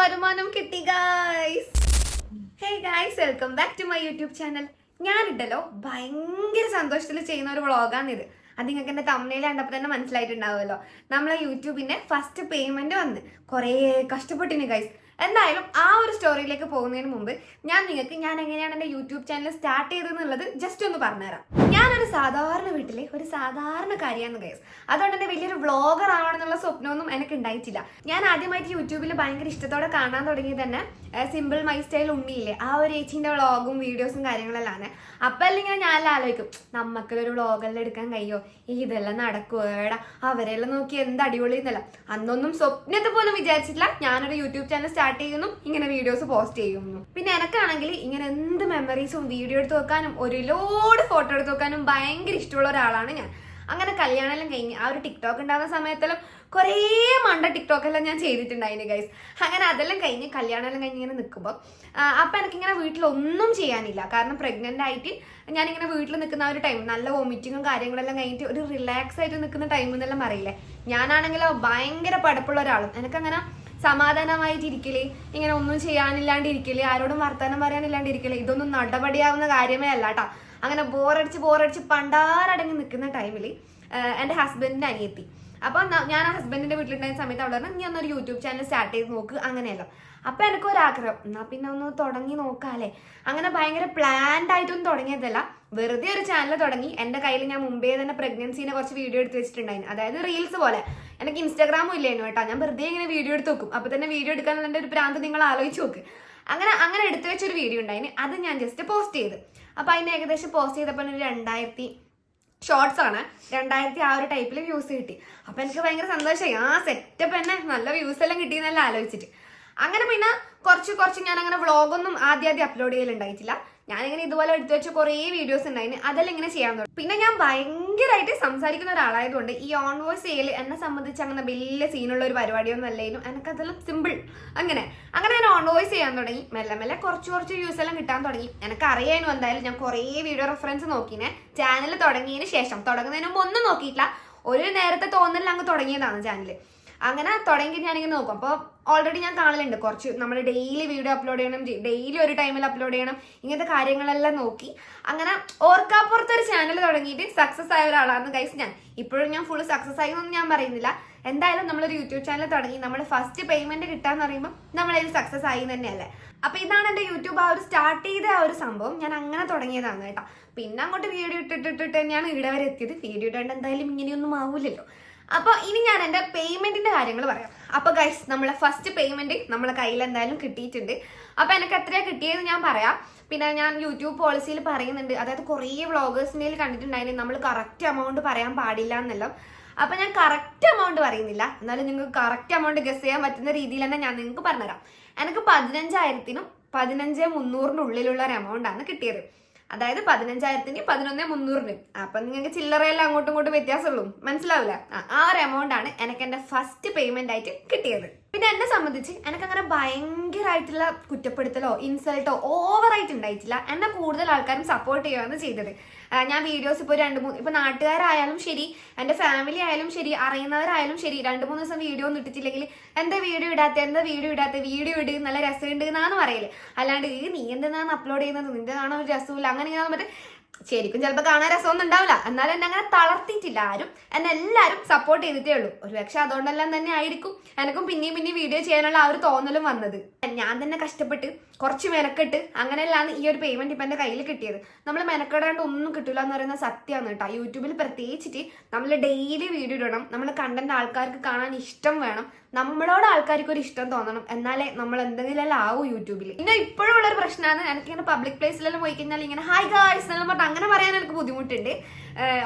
വരുമാനം കിട്ടി guys hey guys welcome back to my YouTube channel ഞാനിട്ടല്ലോ ഭയങ്കര സന്തോഷത്തിൽ ചെയ്യുന്ന ഒരു വ്ളോഗാണിത് അത് നിങ്ങൾക്ക് എന്റെ തമ്മനയിൽ കണ്ടപ്പോൾ തന്നെ മനസ്സിലായിട്ടുണ്ടാവുമല്ലോ. നമ്മളെ യൂട്യൂബിന്റെ ഫസ്റ്റ് പേയ്മെന്റ് വന്ന് കുറേ കഷ്ടപ്പെട്ടിന് ഗൈസ് എന്തായാലും ആ ഒരു സ്റ്റോറിയിലേക്ക് പോകുന്നതിന് മുമ്പ് ഞാൻ നിങ്ങൾക്ക് ഞാൻ എങ്ങനെയാണ് എന്റെ യൂട്യൂബ് ചാനൽ സ്റ്റാർട്ട് ചെയ്തതെന്നുള്ളത് ജസ്റ്റ് ഒന്ന് പറഞ്ഞുതരാം. ഞാനൊരു സാധാരണ വീട്ടിലെ ഒരു സാധാരണ കാര്യമാണ് ഗൈസ് അതുകൊണ്ട് തന്നെ വലിയൊരു വ്ളോഗർ ആവണമെന്നുള്ള സ്വപ്നമൊന്നും എനിക്ക് ഉണ്ടായിട്ടില്ല. ഞാൻ ആദ്യമായിട്ട് യൂട്യൂബിൽ ഭയങ്കര ഇഷ്ടത്തോടെ കാണാൻ തുടങ്ങി തന്നെ സിമ്പിൾ മൈ സ്റ്റൈൽ ഉണ്ണിയില്ലേ ആ ഒരു ഏച്ചിന്റെ വ്ളോഗും വീഡിയോസും കാര്യങ്ങളെല്ലാം അപ്പം അല്ലെങ്കിൽ ഞാൻ ആലോചിക്കും നമുക്കൊരു വ്ളോഗെല്ലാം എടുക്കാൻ കഴിയോ? ഇതെല്ലാം നടക്കുമോ എടാ അവരെല്ലാം നോക്കി എന്ത് അടിപൊളി എന്നല്ല. അന്നൊന്നും സ്വപ്നത്തെ പോലും വിചാരിച്ചിട്ടില്ല. ഞാനൊരു യൂട്യൂബ് ചാനൽ സ്റ്റാർട്ട് ചെയ്യുന്നു ഇങ്ങനെ വീഡിയോസ് പോസ്റ്റ് ചെയ്യുന്നു. പിന്നെ എനക്കാണെങ്കിൽ ഇങ്ങനെ എന്ത് മെമ്മറീസും വീഡിയോ എടുത്ത് വെക്കാനും ഒരു ലോഡ് ഫോട്ടോ എടുത്ത് വെക്കാനും ഭയങ്കര ഇഷ്ടമുള്ള ഒരാളാണ് ഞാൻ. അങ്ങനെ കല്യാണമെല്ലാം കഴിഞ്ഞ് ആ ഒരു ടിക്ടോക്ക് ഉണ്ടാകുന്ന സമയത്തെല്ലാം കുറേ മണ്ട ടിക്ടോക്ക് എല്ലാം ഞാൻ ചെയ്തിട്ടുണ്ടായിരുന്നു ഗൈസ് അങ്ങനെ അതെല്ലാം കഴിഞ്ഞ് കല്യാണമെല്ലാം കഴിഞ്ഞ് ഇങ്ങനെ നിൽക്കുമ്പോൾ അപ്പം എനിക്കിങ്ങനെ വീട്ടിലൊന്നും ചെയ്യാനില്ല. കാരണം പ്രഗ്നന്റ് ആയിട്ട് ഞാനിങ്ങനെ വീട്ടിൽ നിൽക്കുന്ന ഒരു ടൈം നല്ല വോമിറ്റിങ്ങും കാര്യങ്ങളെല്ലാം കഴിഞ്ഞിട്ട് ഒരു റിലാക്സ് ആയിട്ട് നിൽക്കുന്ന ടൈം എന്നെല്ലാം അറിയില്ലേ? ഞാനാണെങ്കിലോ ഭയങ്കര പടപ്പുള്ള ഒരാളും. എനിക്കങ്ങനെ സമാധാനമായിട്ട് ഇരിക്കൽ ഇങ്ങനെ ഒന്നും ചെയ്യാനില്ലാണ്ടിരിക്കലേ ആരോടും വർത്തമാനം പറയാനില്ലാണ്ടിരിക്കലേ ഇതൊന്നും നടപടിയാവുന്ന കാര്യമേ അല്ല കേട്ടോ അങ്ങനെ ബോറടിച്ച് ബോറടിച്ച് പണ്ടാരടങ്ങി നിൽക്കുന്ന ടൈമിൽ എന്റെ ഹസ്ബൻഡിന്റെ അനിയത്തി. അപ്പോൾ ഞാൻ ഹസ്ബൻഡിന്റെ വീട്ടിലുണ്ടായ സമയത്ത് അവൾ പറഞ്ഞു നീ ഒന്നൊരു യൂട്യൂബ് ചാനൽ സ്റ്റാർട്ട് ചെയ്ത് നോക്ക്. അങ്ങനെയല്ലോ. അപ്പോൾ എനിക്കൊരാഗ്രഹം. എന്നാൽ പിന്നെ ഒന്ന് തുടങ്ങി നോക്കാമല്ലേ അങ്ങനെ ഭയങ്കര പ്ലാൻഡ് ആയിട്ടൊന്നും തുടങ്ങിയതല്ല. വെറുതെ ഒരു ചാനൽ തുടങ്ങി. എന്റെ കയ്യിൽ ഞാൻ മുമ്പേ തന്നെ പ്രഗ്നൻസീനെ കുറച്ച് വീഡിയോ എടുത്ത് വെച്ചിട്ടുണ്ടായിരുന്നു. അതായത് റീൽസ് പോലെ. എനിക്ക് ഇൻസ്റ്റാഗ്രാമും ഇല്ലായിരുന്നു കേട്ടോ. ഞാൻ വെറുതെ ഇങ്ങനെ വീഡിയോ എടുത്ത് നോക്കും അപ്പോൾ തന്നെ വീഡിയോ എടുക്കാൻ എന്റെ ഒരു പ്രാന്ത് നിങ്ങൾ ആലോചിച്ച് നോക്ക്. അങ്ങനെ അങ്ങനെ എടുത്തു വെച്ചൊരു വീഡിയോ ഉണ്ടായിന്. അത് ഞാൻ ജസ്റ്റ് പോസ്റ്റ് ചെയ്ത്. അപ്പോൾ അതിന് ഏകദേശം പോസ്റ്റ് ചെയ്തപ്പോൾ ഒരു രണ്ടായിരത്തി ഷോർട്സ് ആണ്. രണ്ടായിരത്തി ആ ഒരു ടൈപ്പിൽ വ്യൂസ് കിട്ടി. അപ്പോൾ എനിക്ക് ഭയങ്കര സന്തോഷമായി. ആ സെറ്റപ്പ് തന്നെ നല്ല വ്യൂസ് എല്ലാം കിട്ടിയെന്നെല്ലാം ആലോചിച്ചിട്ട്. അങ്ങനെ പിന്നെ കുറച്ച് കുറച്ച് ഞാൻ അങ്ങനെ വ്ളോഗൊന്നും ആദ്യം അപ്ലോഡ് ചെയ്യലുണ്ടായിട്ടില്ല. ഞാനിങ്ങനെ ഇതുപോലെ എടുത്തു വെച്ച കുറേ വീഡിയോസ് ഉണ്ടായിന്. അതെല്ലാം ഇങ്ങനെ ചെയ്യാൻ തുടങ്ങി. പിന്നെ ഞാൻ ഭയങ്കരമായിട്ട് സംസാരിക്കുന്ന ഒരാളായതുകൊണ്ട് ഈ ഓൺ വോയിസ് ചെയ്യൽ എന്നെ സംബന്ധിച്ച് അങ്ങനെ വലിയ സീനുള്ള ഒരു പരിപാടിയൊന്നും അല്ലായിരുന്നു. എനിക്കതെല്ലാം സിമ്പിൾ അങ്ങനെ അങ്ങനെ ഞാൻ ഓൺ വോയിസ് ചെയ്യാൻ തുടങ്ങി. മെല്ലെ മെല്ലെ കുറച്ച് കുറച്ച് വ്യൂസ് എല്ലാം കിട്ടാൻ തുടങ്ങി. എനിക്ക് അറിയാനും എന്തായാലും ഞാൻ കുറേ വീഡിയോ റെഫറൻസ് നോക്കിനെ. ചാനൽ തുടങ്ങിയതിന് ശേഷം തുടങ്ങുന്നതിന് മുമ്പ് ഒന്നും നോക്കിയിട്ടില്ല. ഒരു നേരത്തെ തോന്നലിൽ അങ്ങ് തുടങ്ങിയതാണ് ചാനൽ അങ്ങനെ തുടങ്ങി ഞാനിങ്ങനെ നോക്കും. അപ്പോൾ ഓൾറെഡി ഞാൻ കാണലുണ്ട്. കുറച്ച് നമ്മൾ ഡെയിലി വീഡിയോ അപ്ലോഡ് ചെയ്യണം ഡെയിലി ഒരു ടൈമിൽ അപ്ലോഡ് ചെയ്യണം ഇങ്ങനത്തെ കാര്യങ്ങളെല്ലാം നോക്കി. അങ്ങനെ ഓർക്കാപ്പുറത്തൊരു ചാനൽ തുടങ്ങിയിട്ട് സക്സസ് ആയ ഒരാളാണ് ഗൈസ് ഞാൻ. ഇപ്പോഴും ഞാൻ ഫുൾ സക്സസ് ആയി എന്നൊന്നും ഞാൻ പറയുന്നില്ല. എന്തായാലും നമ്മളൊരു യൂട്യൂബ് ചാനൽ തുടങ്ങി. നമ്മൾ ഫസ്റ്റ് പേയ്മെന്റ് കിട്ടാന്ന് പറയുമ്പോൾ നമ്മളതിൽ സക്സസ് ആയി തന്നെയല്ലേ. അപ്പൊ ഇതാണ് എന്റെ യൂട്യൂബ് ആ ഒരു സ്റ്റാർട്ട് ചെയ്ത ആ ഒരു സംഭവം. ഞാൻ അങ്ങനെ തുടങ്ങിയതാണ് കേട്ടോ. പിന്നെ അങ്ങോട്ട് വീഡിയോ ഇട്ടിട്ടിട്ട് തന്നെയാണ് ഇവിടെ വരെ എത്തിയത്. വീഡിയോ ഇട്ടാണ്ട് എന്തായാലും ഇങ്ങനെയൊന്നും ആവില്ലല്ലോ അപ്പോൾ ഇനി ഞാൻ എന്റെ പേയ്മെന്റിന്റെ കാര്യങ്ങൾ പറയാം. അപ്പോൾ ഗൈസ് നമ്മളെ ഫസ്റ്റ് പേയ്മെന്റ് നമ്മളെ കയ്യിൽ എന്തായാലും കിട്ടിയിട്ടുണ്ട്. അപ്പോൾ എനിക്ക് എത്രയാണ് കിട്ടിയത് ഞാൻ പറയാം. പിന്നെ ഞാൻ യൂട്യൂബ് പോളിസിയിൽ പറയുന്നുണ്ട്. അതായത് കുറേ വ്ളോഗേഴ്സിന്റെ കണ്ടിട്ടുണ്ടായിരുന്നു നമ്മൾ കറക്റ്റ് എമൗണ്ട് പറയാൻ പാടില്ല എന്നല്ലോ. അപ്പൊ ഞാൻ കറക്റ്റ് എമൗണ്ട് പറയുന്നില്ല. എന്നാലും നിങ്ങൾക്ക് കറക്റ്റ് എമൗണ്ട് ഗസ് ചെയ്യാൻ പറ്റുന്ന രീതിയിൽ തന്നെ ഞാൻ നിങ്ങൾക്ക് പറഞ്ഞുതരാം. എനിക്ക് പതിനഞ്ചായിരത്തിനും പതിനഞ്ച് മുന്നൂറിന്റെ ഉള്ളിലുള്ള ഒരു ആണ് കിട്ടിയത്. അതായത് പതിനഞ്ചായിരത്തിന് പതിനൊന്ന് മുന്നൂറിന്. അപ്പൊ നിങ്ങൾക്ക് ചില്ലറയെല്ലാം അങ്ങോട്ടും ഇങ്ങോട്ടും വ്യത്യാസമുള്ളൂ. മനസ്സിലാവില്ല? ആ, ഒരു എമൗണ്ട് ആണ് എനിക്ക് എന്റെ ഫസ്റ്റ് പേയ്മെന്റ് ആയിട്ട് കിട്ടിയത്. പിന്നെ എന്നെ സംബന്ധിച്ച് എനിക്ക് അങ്ങനെ ഭയങ്കരമായിട്ടുള്ള കുറ്റപ്പെടുത്തലോ ഇൻസൾട്ടോ ഓവറായിട്ട് ഉണ്ടായിട്ടില്ല എന്നെ കൂടുതൽ ആൾക്കാരും സപ്പോർട്ട് ചെയ്യുകയാണ് ചെയ്തത്. ഞാൻ വീഡിയോസ് ഇപ്പോൾ രണ്ട് മൂന്ന് ഇപ്പോൾ നാട്ടുകാരായാലും ശരി എന്റെ ഫാമിലി ആയാലും ശരി അറിയുന്നവരായാലും ശരി രണ്ട് മൂന്ന് ദിവസം വീഡിയോ ഒന്നും ഇട്ടിട്ടില്ലെങ്കിൽ എന്താ വീഡിയോ ഇടാത്ത എന്താ വീഡിയോ ഇടാത്ത വീഡിയോ ഇട് നല്ല രസമുണ്ട് എന്നാന്ന് പറയൽ. അല്ലാണ്ട് നീ എന്തെന്നാണ് അപ്ലോഡ് ചെയ്യുന്നത്? നിന്റെ കാണാൻ ഒരു രസമില്ല അങ്ങനെ മറ്റേ ശരിക്കും ചിലപ്പോൾ കാണാൻ രസമൊന്നും ഉണ്ടാവില്ല. എന്നാലും എന്നെ അങ്ങനെ തളർത്തിയിട്ടില്ല ആരും. എന്നെ എല്ലാവരും സപ്പോർട്ട് ചെയ്തിട്ടേ ഉള്ളൂ. ഒരു പക്ഷെ അതുകൊണ്ടെല്ലാം തന്നെ ആയിരിക്കും. എനക്കും പിന്നെയും പിന്നെയും വീഡിയോ ചെയ്യാനുള്ള ആ ഒരു തോന്നലും വന്നത്. ഞാൻ തന്നെ കഷ്ടപ്പെട്ട് കുറച്ച് മെനക്കെട്ട് അങ്ങനെയല്ലാണ് ഈ ഒരു പേയ്മെന്റ് ഇപ്പം എന്റെ കയ്യിൽ കിട്ടിയത്. നമ്മൾ മെനക്കെടാണ്ട് ഒന്നും കിട്ടില്ല എന്ന് പറയുന്ന സത്യമാണ് കേട്ടോ. യൂട്യൂബിൽ പ്രത്യേകിച്ചിട്ട് നമ്മൾ ഡെയിലി വീഡിയോ ഇടണം. നമ്മൾ കണ്ടന്റ് ആൾക്കാർക്ക് കാണാൻ ഇഷ്ടം വേണം. നമ്മളോട് ആൾക്കാർക്ക് ഒരു ഇഷ്ടം തോന്നണം. എന്നാലേ നമ്മൾ എന്തെങ്കിലും ആവും യൂട്യൂബിൽ പിന്നെ ഇപ്പോഴും ഉള്ളൊരു പ്രശ്നമാണ് എനിക്കിങ്ങനെ പബ്ലിക് പ്ലേസിലെല്ലാം പോയി കഴിഞ്ഞാൽ ഇങ്ങനെ ഹായ് ഗായ്സ് എന്നെല്ലാം പറഞ്ഞിട്ട് അങ്ങനെ പറയാൻ എനിക്ക് ബുദ്ധിമുട്ടുണ്ട്.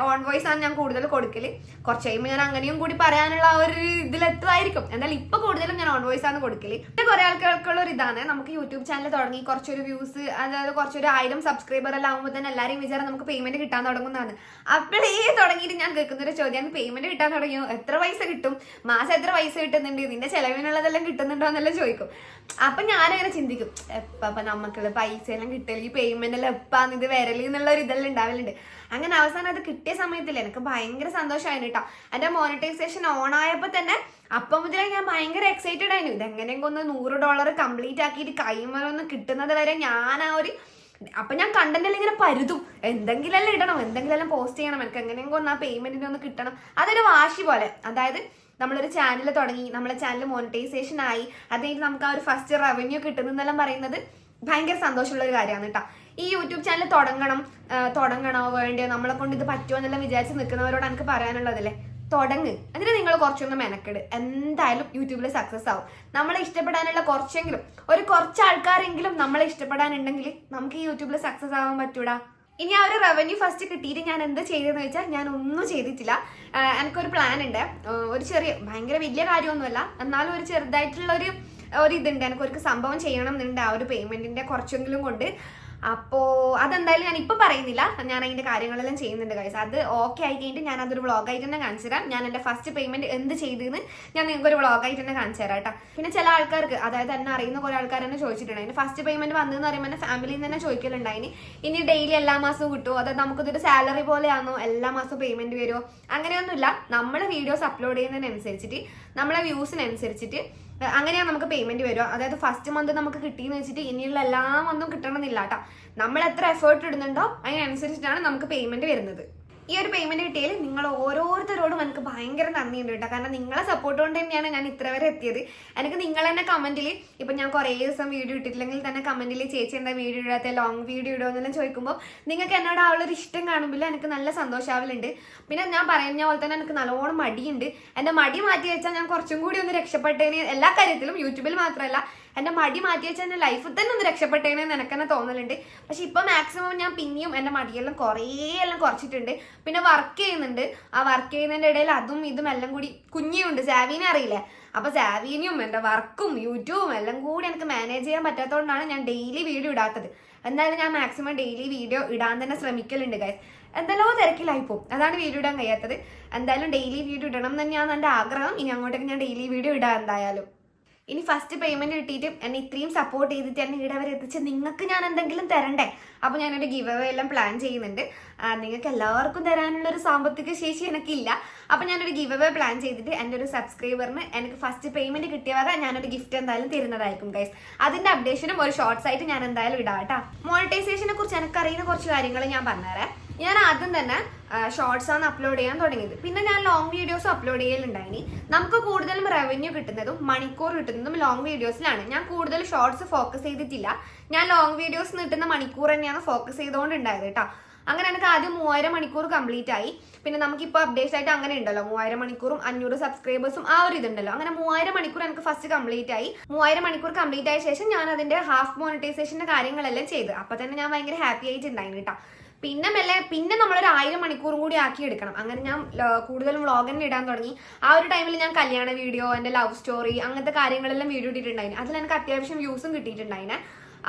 ഓൺ വോയിസ് ആണ് ഞാൻ കൂടുതൽ കൊടുക്കൽ. കുറച്ച് കഴിയുമ്പോൾ ഞാൻ അങ്ങനെയും കൂടി പറയാനുള്ള ആ ഒരു ഇതിലെത്തുമായിരിക്കും. എന്നാൽ ഇപ്പൊ കൂടുതലും ഞാൻ ഓൺ വോയിസ് ആണ് കൊടുക്കൽ. പിന്നെ കുറെ ആൾക്കാർക്കുള്ള ഒരു ഇതാണ്. നമുക്ക് യൂട്യൂബ് ചാനൽ തുടങ്ങി കുറച്ചൊരു വ്യൂസ് അതായത് കുറച്ചൊരു ആയിരം സബ്സ്ക്രൈബർ എല്ലാം ആകുമ്പോൾ തന്നെ എല്ലാവരെയും വിചാരം നമുക്ക് പേയ്മെന്റ് കിട്ടാൻ തുടങ്ങുന്നതാണ്. അപ്പോഴേ തുടങ്ങിയിട്ട് ഞാൻ കേൾക്കുന്ന ഒരു ചോദ്യം പേയ്മെന്റ് കിട്ടാൻ തുടങ്ങിയോ? എത്ര പൈസ കിട്ടും? മാസം എത്ര പൈസ കിട്ടുന്നുണ്ട്? നിന്റെ ചെലവിനുള്ളതെല്ലാം കിട്ടുന്നുണ്ടോ? എന്നെല്ലാം ചോദിക്കും. അപ്പൊ ഞാനങ്ങനെ ചിന്തിക്കും. എപ്പ നമുക്കുള്ള പൈസ എല്ലാം കിട്ടൽ? ഈ പേയ്മെന്റ് എല്ലാം എപ്പാന്ന്? ഇത് വരൽ? എന്നുള്ള ഒരു ഇതെല്ലാം ഉണ്ടാവലുണ്ട്. അങ്ങനെ അവസാനം അത് കിട്ടിയ സമയത്തില്ല എനിക്ക് ഭയങ്കര സന്തോഷമായിരുന്നു കേട്ടോ എന്റെ മോണിറ്റൈസേഷൻ ഓൺ ആയപ്പോൾ തന്നെ അപ്പം മുതലേ ഞാൻ ഭയങ്കര എക്സൈറ്റഡ് ആയിരുന്നു. ഇതെങ്ങനെയെങ്കിലും ഒന്ന് നൂറ് ഡോളർ കംപ്ലീറ്റ് ആക്കിയിട്ട് കൈമലൊന്ന് കിട്ടുന്നത് വരെ ഞാൻ ആ ഒരു അപ്പൊ ഞാൻ കണ്ടന്റിൽ ഇങ്ങനെ പരുതും. എന്തെങ്കിലും ഇടണം എന്തെങ്കിലും പോസ്റ്റ് ചെയ്യണം എനിക്ക് എങ്ങനെയെങ്കിലും ഒന്ന് ആ പേയ്മെന്റിന് ഒന്ന് കിട്ടണം. അതൊരു വാശി പോലെ. അതായത് നമ്മളൊരു ചാനൽ തുടങ്ങി നമ്മളെ ചാനൽ മോണിറ്റൈസേഷൻ ആയി. അതായത് നമുക്ക് ആ ഒരു ഫസ്റ്റ് റവന്യൂ കിട്ടുന്നെല്ലാം പറയുന്നത് ഭയങ്കര സന്തോഷമുള്ള ഒരു കാര്യമാണ് കേട്ടോ ഈ യൂട്യൂബ് ചാനൽ തുടങ്ങണം തുടങ്ങണോ വേണ്ടിയോ നമ്മളെ കൊണ്ട് ഇത് പറ്റുമോ എന്നെല്ലാം വിചാരിച്ച് നിൽക്കുന്നവരോട് എനിക്ക് പറയാനുള്ളതല്ലേ? തുടങ്ങ്. അതിന് നിങ്ങൾ കുറച്ചൊന്ന് മെനക്കെട്. എന്തായാലും യൂട്യൂബിൽ സക്സസ് ആവും. നമ്മളെ ഇഷ്ടപ്പെടാനുള്ള കുറച്ചെങ്കിലും ഒരു കുറച്ച് ആൾക്കാരെങ്കിലും നമ്മളെ ഇഷ്ടപ്പെടാനുണ്ടെങ്കിൽ നമുക്ക് ഈ യൂട്യൂബിൽ സക്സസ് ആവാൻ പറ്റൂടാ. ഇനി ആ ഒരു റവന്യൂ ഫസ്റ്റ് കിട്ടിയിട്ട് ഞാൻ എന്താ ചെയ്തതെന്ന് വെച്ചാൽ ഞാൻ ഒന്നും ചെയ്തിട്ടില്ല. എനിക്കൊരു പ്ലാൻ ഉണ്ട്. ഒരു ചെറിയ ഭയങ്കര വലിയ കാര്യമൊന്നുമല്ല. എന്നാലും ഒരു ചെറുതായിട്ടുള്ള ഒരു ഒരു ഇതുണ്ട്. എനിക്ക് സംഭവം ചെയ്യണം എന്നുണ്ട് ആ ഒരു പേയ്മെന്റിന്റെ കുറച്ചെങ്കിലും കൊണ്ട്. അപ്പോ അതെന്തായാലും ഞാൻ ഇപ്പൊ പറയുന്നില്ല. ഞാൻ അതിന്റെ കാര്യങ്ങളെല്ലാം ചെയ്യുന്നുണ്ട് ഗൈസ് അത് ഓക്കെ ആയി കഴിഞ്ഞിട്ട് ഞാൻ അതൊരു വ്ളോഗായിട്ട് തന്നെ കാണിച്ചു തരാം. ഞാൻ എന്റെ ഫസ്റ്റ് പേയ്മെന്റ് എന്ത് ചെയ്തെന്ന് ഞാൻ നിങ്ങൾക്ക് ഒരു വ്ളോഗായിട്ട് തന്നെ കാണിച്ചു തരാം കേട്ടോ. പിന്നെ ചില ആൾക്കാർക്ക് അതായത് എന്നെ അറിയുന്ന കുറെ ആൾക്കാർ തന്നെ ചോദിച്ചിട്ടുണ്ട്. അതിന് ഫസ്റ്റ് പേയ്മെന്റ് വന്നതെന്ന് പറയുമ്പോൾ എന്നെ ഫാമിലിയിൽ നിന്ന് തന്നെ ചോദിക്കലുണ്ടായിന് ഇനി ഡെയിലി എല്ലാ മാസവും കിട്ടുമോ അതായത് നമുക്കിതൊരു സാലറി പോലെയാണോ എല്ലാ മാസവും പേയ്മെന്റ് വരുമോ അങ്ങനെയൊന്നുമില്ല. നമ്മൾ വീഡിയോസ് അപ്ലോഡ് ചെയ്യുന്നതിനനുസരിച്ചിട്ട് നമ്മളെ വ്യൂസിനനുസരിച്ചിട്ട് അങ്ങനെയാണ് നമുക്ക് പേയ്മെന്റ് വരുക. അതായത് ഫസ്റ്റ് മന്ത് നമുക്ക് കിട്ടിയെന്ന് വെച്ചിട്ട് ഇനിയുള്ള എല്ലാ മന്തും കിട്ടണമെന്നില്ല കേട്ടോ നമ്മൾ എത്ര എഫേർട്ട് ഇടുന്നുണ്ടോ അതിനനുസരിച്ചിട്ടാണ് നമുക്ക് പേയ്മെന്റ് വരുന്നത്. ഈ ഒരു പേയ്മെന്റ് കിട്ടിയതിൽ നിങ്ങൾ ഓരോരുത്തരോടും എനിക്ക് ഭയങ്കര നന്ദിയുണ്ട് കേട്ടോ. കാരണം നിങ്ങളെ സപ്പോർട്ട് കൊണ്ട് തന്നെയാണ് ഞാൻ ഇത്ര വരെ എത്തിയത്. എനിക്ക് നിങ്ങൾ തന്നെ കമന്റിൽ ഇപ്പൊ ഞാൻ കുറേ ദിവസം വീഡിയോ ഇട്ടിട്ടില്ലെങ്കിൽ തന്നെ കമന്റിൽ ചേച്ചി എന്താ വീഡിയോ ഇടാത്ത ലോങ് വീഡിയോ ഇടുമോ എന്നെല്ലാം ചോദിക്കുമ്പോൾ നിങ്ങൾക്ക് എന്നോട് ആ ഉള്ളൊരു ഇഷ്ടം കാണുമ്പോൾ എനിക്ക് നല്ല സന്തോഷാവലുണ്ട്. പിന്നെ ഞാൻ പറയുന്ന പോലെ തന്നെ എനിക്ക് നല്ലോണം മടിയുണ്ട്. എന്റെ മടി മാറ്റി വെച്ചാൽ ഞാൻ കുറച്ചും കൂടി ഒന്ന് രക്ഷപ്പെട്ടേനെ എല്ലാ കാര്യത്തിലും യൂട്യൂബിൽ മാത്രമല്ല. എന്റെ മടി മാറ്റി വെച്ചാൽ ലൈഫിൽ തന്നെ ഒന്ന് രക്ഷപ്പെട്ടേനെ എന്ന് തോന്നലുണ്ട്. പക്ഷെ ഇപ്പൊ മാക്സിമം ഞാൻ പിന്നെയും എന്റെ മടിയെല്ലാം കുറേ എല്ലാം കുറച്ചിട്ടുണ്ട്. പിന്നെ വർക്ക് ചെയ്യുന്നുണ്ട്. ആ വർക്ക് ചെയ്യുന്നതിന്റെ ഇടയിൽ അതും ഇതും എല്ലാം കൂടി കുഞ്ഞിയുണ്ട്. സാവീനെ അറിയില്ലേ? അപ്പൊ സാവീനിയും എന്റെ വർക്കും യൂട്യൂബും എല്ലാം കൂടി എനിക്ക് മാനേജ് ചെയ്യാൻ പറ്റാത്തതുകൊണ്ടാണ് ഞാൻ ഡെയിലി വീഡിയോ ഇടാത്തത്. എന്തായാലും ഞാൻ മാക്സിമം ഡെയിലി വീഡിയോ ഇടാൻ തന്നെ ശ്രമിക്കലുണ്ട് ഗൈസ് എന്തെല്ലോ തിരക്കിലായി പോകും അതാണ് വീഡിയോ ഇടാൻ കഴിയാത്തത്. എന്തായാലും ഡെയിലി വീഡിയോ ഇടണം തന്നെയാണ് എന്റെ ആഗ്രഹം. ഇനി അങ്ങോട്ടേക്ക് ഞാൻ ഡെയിലി വീഡിയോ ഇടാം എന്തായാലും. ഇനി ഫസ്റ്റ് പേയ്മെന്റ് കിട്ടിയിട്ട് എന്നെ ഇത്രയും സപ്പോർട്ട് ചെയ്തിട്ട് എന്നെ ഇവിടെ വരെ എത്തിച്ച് നിങ്ങൾക്ക് ഞാൻ എന്തെങ്കിലും തരണ്ടേ? അപ്പോൾ ഞാനൊരു ഗിവ് അവേ എല്ലാം പ്ലാൻ ചെയ്യുന്നുണ്ട്. നിങ്ങൾക്ക് എല്ലാവർക്കും തരാനുള്ള ഒരു സാമ്പത്തിക ശേഷി എനിക്കില്ല. അപ്പോൾ ഞാനൊരു ഗിവ് അവേ പ്ലാൻ ചെയ്തിട്ട് എന്റെ ഒരു സബ്സ്ക്രൈബറിന് എനിക്ക് ഫസ്റ്റ് പേയ്മെന്റ് കിട്ടിയവരെ ഞാനൊരു ഗിഫ്റ്റ് എന്തായാലും തരുന്നതായിരിക്കും ഗൈസ് അതിന്റെ അപ്ഡേഷനും ഒരു ഷോർട്സ് ആയിട്ട് ഞാൻ എന്തായാലും ഇടാം കേട്ടോ. മോണിറ്റൈസേഷനെ കുറിച്ച് എനിക്കറിയുന്ന കുറച്ച് കാര്യങ്ങൾ ഞാൻ പറഞ്ഞുതരാം. ഞാൻ ആദ്യം തന്നെ ഷോർട്സ് ആണ് അപ്ലോഡ് ചെയ്യാൻ തുടങ്ങിയത്. പിന്നെ ഞാൻ ലോങ് വീഡിയോസ് അപ്ലോഡ് ചെയ്യലുണ്ടായിനി. നമുക്ക് കൂടുതലും റവന്യൂ കിട്ടുന്നതും മണിക്കൂർ കിട്ടുന്നതും ലോങ് വീഡിയോസിലാണ് ഞാൻ കൂടുതൽ ഷോർട്സ് ഫോക്കസ് ചെയ്തിട്ടില്ല. ഞാൻ ലോങ് വീഡിയോസ് കിട്ടുന്ന മണിക്കൂർ തന്നെയാണ് ഫോക്കസ് ചെയ്തുകൊണ്ടുണ്ടായത് കേട്ടോ അങ്ങനെ എനിക്ക് ആദ്യം മൂവായിരം മണിക്കൂർ കംപ്ലീറ്റ് ആയി. പിന്നെ നമുക്കിപ്പോൾ അപ്ഡേറ്റ് ആയിട്ട് അങ്ങനെ ഉണ്ടല്ലോ മൂവായിരം മണിക്കൂറും അഞ്ഞൂറ് സബ്സ്ക്രൈബേഴ്സും ആ ഒരു ഇതുണ്ടല്ലോ. അങ്ങനെ മൂവായിരം മണിക്കൂർ എനിക്ക് ഫസ്റ്റ് കംപ്ലീറ്റ് ആയി. മൂവായിരം മണിക്കൂർ കംപ്ലീറ്റ് ആയ ശേഷം ഞാൻ അതിന്റെ ഹാഫ് മോണിറ്റൈസേഷന്റെ കാര്യങ്ങളെല്ലാം ചെയ്ത്. അപ്പൊ തന്നെ ഞാൻ ഭയങ്കര ഹാപ്പി ആയിട്ടുണ്ടായിരുന്നു കേട്ടോ പിന്നെ മെല്ലെ പിന്നെ നമ്മളൊരു ആയിരം മണിക്കൂറും കൂടി ആക്കി എടുക്കണം അങ്ങനെ ഞാൻ കൂടുതലും വ്ളോഗ് തന്നെ ഇടാൻ തുടങ്ങി. ആ ഒരു ടൈമിൽ ഞാൻ കല്യാണ വീഡിയോ എന്റെ ലവ് സ്റ്റോറി അങ്ങനത്തെ കാര്യങ്ങളെല്ലാം വീഡിയോ ഇട്ടിട്ടുണ്ടായിരുന്നു അതിൽ എനിക്ക് അത്യാവശ്യം വ്യൂസും കിട്ടിയിട്ടുണ്ടായിന്.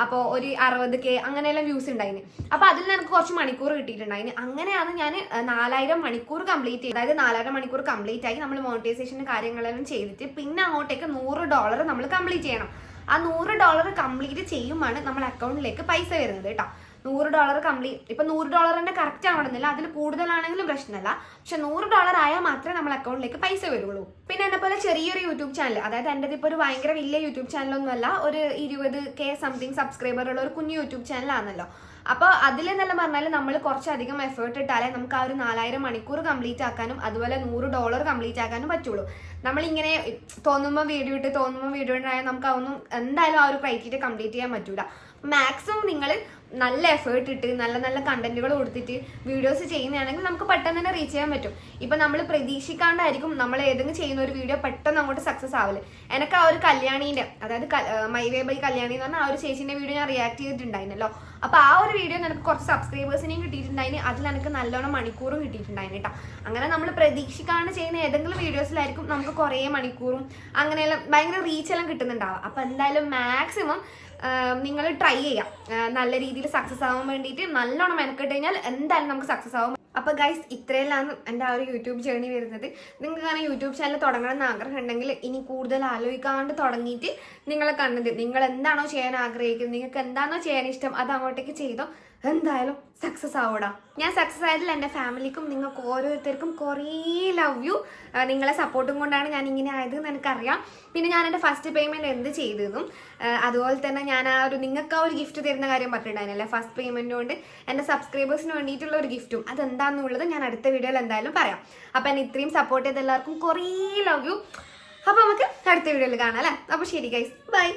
അപ്പോൾ ഒരു അറുപത് കെ അങ്ങനെയെല്ലാം വ്യൂസ് ഉണ്ടായിന് അപ്പോൾ അതിൽ എനിക്ക് കുറച്ച് മണിക്കൂർ കിട്ടിയിട്ടുണ്ടായിന്. അങ്ങനെയാണ് ഞാൻ നാലായിരം മണിക്കൂർ കംപ്ലീറ്റ് ചെയ്ത് അതായത് നാലായിരം മണിക്കൂർ കംപ്ലീറ്റ് ആയി നമ്മൾ മോണിറ്റൈസേഷന്റെ കാര്യങ്ങളെല്ലാം ചെയ്തിട്ട് പിന്നെ അങ്ങോട്ടേക്ക് നൂറ് ഡോളർ നമ്മൾ കംപ്ലീറ്റ് ചെയ്യണം. ആ നൂറ് ഡോളർ കംപ്ലീറ്റ് ചെയ്യുമ്പോൾ നമ്മൾ അക്കൗണ്ടിലേക്ക് പൈസ വരുന്നത് കേട്ടോ. നൂറ് ഡോളർ കംപ്ലീറ്റ് ഇപ്പൊ നൂറ് ഡോളറിന്റെ കറക്റ്റ് ആവണമെന്നില്ല അതിൽ കൂടുതലാണെങ്കിലും പ്രശ്നമല്ല പക്ഷെ നൂറ് ഡോളർ ആയാൽ മാത്രമേ നമ്മൾ അക്കൗണ്ടിലേക്ക് പൈസ വരുള്ളൂ. പിന്നെ എന്നെ പോലെ ചെറിയൊരു യൂട്യൂബ് ചാനൽ അതായത് എന്റെ ഇപ്പോൾ ഒരു ഭയങ്കര വലിയ യൂട്യൂബ് ചാനലൊന്നുമല്ല ഒരു ഇരുപത് കെ സംതിങ് സബ്സ്ക്രൈബർ ഉള്ള ഒരു കുഞ്ഞു യൂട്യൂബ് ചാനലാണല്ലോ അപ്പോൾ അതിലെന്നെല്ലാം പറഞ്ഞാൽ നമ്മൾ കുറച്ചധികം എഫേർട്ട് ഇട്ടാലേ നമുക്ക് ആ ഒരു നാലായിരം മണിക്കൂർ കംപ്ലീറ്റ് ആക്കാനും അതുപോലെ നൂറ് ഡോളർ കംപ്ലീറ്റ് ആക്കാനും പറ്റുള്ളൂ. നമ്മളിങ്ങനെ തോന്നുമ്പോൾ വീഡിയോ ഇട്ട് തോന്നുമ്പോൾ വീഡിയോ ഇട്ടായാൽ നമുക്ക് അതൊന്നും എന്തായാലും ആ ഒരു ക്രൈറ്റീരിയ കംപ്ലീറ്റ് ചെയ്യാൻ പറ്റൂല. മാക്സിമം നിങ്ങൾ നല്ല എഫേർട്ട് ഇട്ട് നല്ല നല്ല കണ്ടന്റുകൾ കൊടുത്തിട്ട് വീഡിയോസ് ചെയ്യുന്നതാണെങ്കിൽ നമുക്ക് പെട്ടെന്ന് തന്നെ റീച്ച് ചെയ്യാൻ പറ്റും. ഇപ്പൊ നമ്മൾ പ്രതീക്ഷിക്കാണ്ടായിരിക്കും നമ്മൾ ഏതെങ്കിലും ചെയ്യുന്ന ഒരു വീഡിയോ പെട്ടെന്ന് അങ്ങോട്ട് സക്സസ് ആവില്ല എനിക്ക് ആ ഒരു കല്യാണീന്റെ അതായത് മൈവേ ബൈ കല്യാണി എന്ന് പറഞ്ഞാൽ ആ ഒരു ചേച്ചിന്റെ വീഡിയോ ഞാൻ റിയാക്ട് ചെയ്തിട്ടുണ്ടായിരുന്നല്ലോ. അപ്പൊ ആ ഒരു വീഡിയോ എനിക്ക് കുറച്ച് സബ്സ്ക്രൈബേഴ്സിനെയും കിട്ടിയിട്ടുണ്ടായിന്. അതിൽ എനിക്ക് നല്ലോണം മണിക്കൂറും കിട്ടിയിട്ടുണ്ടായിരുന്നു കേട്ടോ. അങ്ങനെ നമ്മൾ പ്രതീക്ഷിക്കാണ്ട് ചെയ്യുന്ന ഏതെങ്കിലും വീഡിയോസിലായിരിക്കും നമുക്ക് കുറേ മണിക്കൂറും അങ്ങനെയെല്ലാം ഭയങ്കര റീച്ച് എല്ലാം കിട്ടുന്നുണ്ടാവുക. അപ്പൊ എന്തായാലും മാക്സിമം നിങ്ങൾ ട്രൈ ചെയ്യാം. നല്ല രീതിയിൽ സക്സസ് ആവാൻ വേണ്ടിയിട്ട് നല്ലോണം മെനക്കെട്ട് കഴിഞ്ഞാൽ എന്തായാലും നമുക്ക് സക്സസ് ആവും അപ്പൊ ഗൈസ് ഇത്രയെല്ലാം എന്റെ ആ ഒരു യൂട്യൂബ് ജേണി വരുന്നത്. നിങ്ങൾക്ക് അങ്ങനെ യൂട്യൂബ് ചാനൽ തുടങ്ങണം എന്ന് ആഗ്രഹം ഉണ്ടെങ്കിൽ ഇനി കൂടുതൽ ആലോചിക്കാണ്ട് തുടങ്ങിയിട്ട് നിങ്ങളെ കണ്ടത് നിങ്ങൾ എന്താണോ ചെയ്യാൻ ആഗ്രഹിക്കുന്നത് നിങ്ങൾക്ക് എന്താണോ ചെയ്യാൻ ഇഷ്ടം അത് അങ്ങോട്ടേക്ക് ചെയ്തോ. എന്തായാലും സക്സസ് ആവൂടാ. ഞാൻ സക്സസ് ആയതിൽ എന്റെ ഫാമിലിക്കും നിങ്ങൾക്ക് ഓരോരുത്തർക്കും കുറേ ലവ് യു നിങ്ങളെ സപ്പോർട്ടും കൊണ്ടാണ് ഞാൻ ഇങ്ങനെ ആയതെന്ന് എനിക്കറിയാം. പിന്നെ ഞാൻ എന്റെ ഫസ്റ്റ് പേയ്മെന്റ് എന്ത് ചെയ്തതും അതുപോലെ തന്നെ ഞാൻ ആ ഒരു നിങ്ങൾക്ക് ആ ഒരു ഗിഫ്റ്റ് തരുന്ന കാര്യം പറഞ്ഞിട്ടുണ്ടായിരുന്നല്ലേ? ഫസ്റ്റ് പേയ്മെന്റ് കൊണ്ട് എന്റെ സബ്സ്ക്രൈബേഴ്സിന് വേണ്ടിയിട്ടുള്ള ഒരു ഗിഫ്റ്റും അതെന്താണെന്നുള്ളത് ഞാൻ അടുത്ത വീഡിയോയിൽ എന്തായാലും പറയാം. അപ്പോൾ എന്നെ ഇത്രയും സപ്പോർട്ട് ചെയ്ത എല്ലാവർക്കും കുറേ ലവ് യു അപ്പോൾ നമുക്ക് അടുത്ത വീഡിയോയിൽ കാണാം അല്ലേ? അപ്പോൾ ശരി ഗൈസ് ബൈ